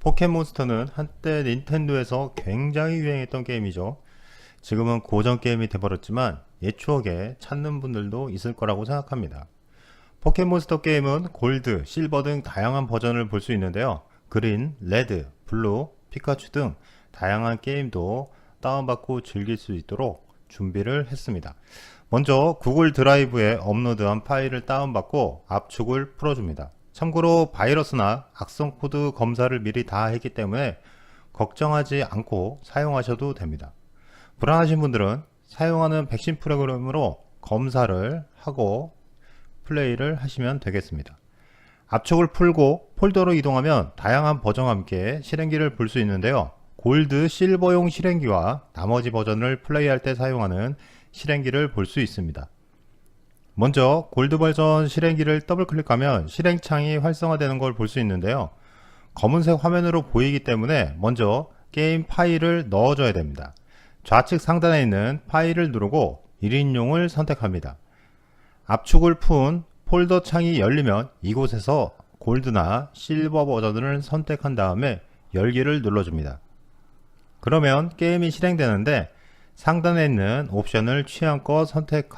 포켓몬스터는 한때 닌텐도에서 굉장히 유행했던 게임이죠. 지금은 고전 게임이 돼버렸지만 옛 추억에 찾는 분들도 있을 거라고 생각합니다. 포켓몬스터 게임은 골드, 실버 등 다양한 버전을 볼 수 있는데요. 그린, 레드, 블루, 피카츄 등 다양한 게임도 다운받고 즐길 수 있도록 준비를 했습니다. 먼저 구글 드라이브에 업로드한 파일을 다운받고 압축을 풀어줍니다. 참고로 바이러스나 악성 코드 검사를 미리 다 했기 때문에 걱정하지 않고 사용하셔도 됩니다. 불안하신 분들은 사용하는 백신 프로그램으로 검사를 하고 플레이를 하시면 되겠습니다. 압축을 풀고 폴더로 이동하면 다양한 버전과 함께 실행기를 볼 수 있는데요. 골드, 실버용 실행기와 나머지 버전을 플레이할 때 사용하는 실행기를 볼 수 있습니다. 먼저 골드 버전 실행기를 더블 클릭하면 실행창이 활성화되는 걸 볼 수 있는데요. 검은색 화면으로 보이기 때문에 먼저 게임 파일을 넣어줘야 됩니다. 좌측 상단에 있는 파일을 누르고 1인용을 선택합니다. 압축을 푼 폴더 창이 열리면 이곳에서 골드나 실버 버전을 선택한 다음에 열기를 눌러줍니다. 그러면 게임이 실행되는데 상단에 있는 옵션을 취향껏 선택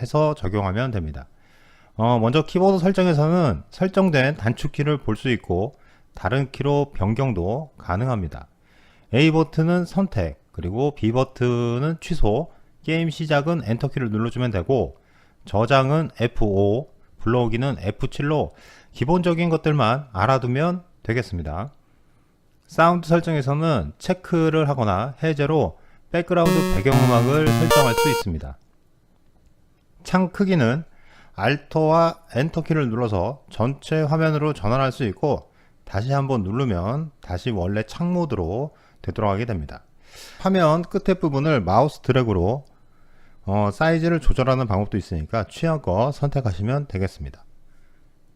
해서 적용하면 됩니다. 어, 먼저 키보드 설정에서는 설정된 단축키를 볼 수 있고 다른 키로 변경도 가능합니다. A 버튼은 선택, 그리고 B 버튼은 취소, 게임 시작은 엔터키를 눌러주면 되고 저장은 F5, 불러오기는 F7로 기본적인 것들만 알아두면 되겠습니다. 사운드 설정에서는 체크를 하거나 해제로 백그라운드 배경음악을 설정할 수 있습니다. 창 크기는 Alt와 엔터 키를 눌러서 전체 화면으로 전환할 수 있고 다시 한번 누르면 다시 원래 창 모드로 되돌아가게 됩니다. 화면 끝에 부분을 마우스 드래그로 어, 사이즈를 조절하는 방법도 있으니까 취향껏 선택하시면 되겠습니다.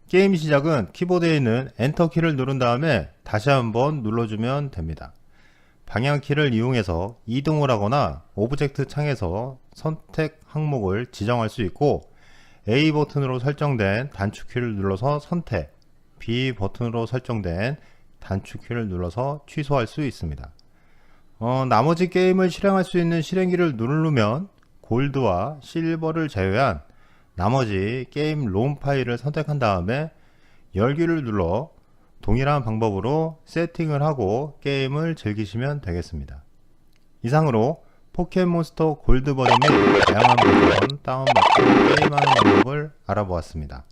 게임 시작은 키보드에 있는 엔터 키를 누른 다음에 다시 한번 눌러주면 됩니다. 방향키를 이용해서 이동을 하거나 오브젝트 창에서 선택 항목을 지정할 수 있고 A 버튼으로 설정된 단축키를 눌러서 선택, B 버튼으로 설정된 단축키를 눌러서 취소할 수 있습니다. 어, 나머지 게임을 실행할 수 있는 실행기를 누르면 골드와 실버를 제외한 나머지 게임 롬 파일을 선택한 다음에 열기를 눌러 동일한 방법으로 세팅을 하고 게임을 즐기시면 되겠습니다. 이상으로 포켓몬스터 골드 버전 및 다양한 버전 다운받고 게임하는 방법을 알아보았습니다.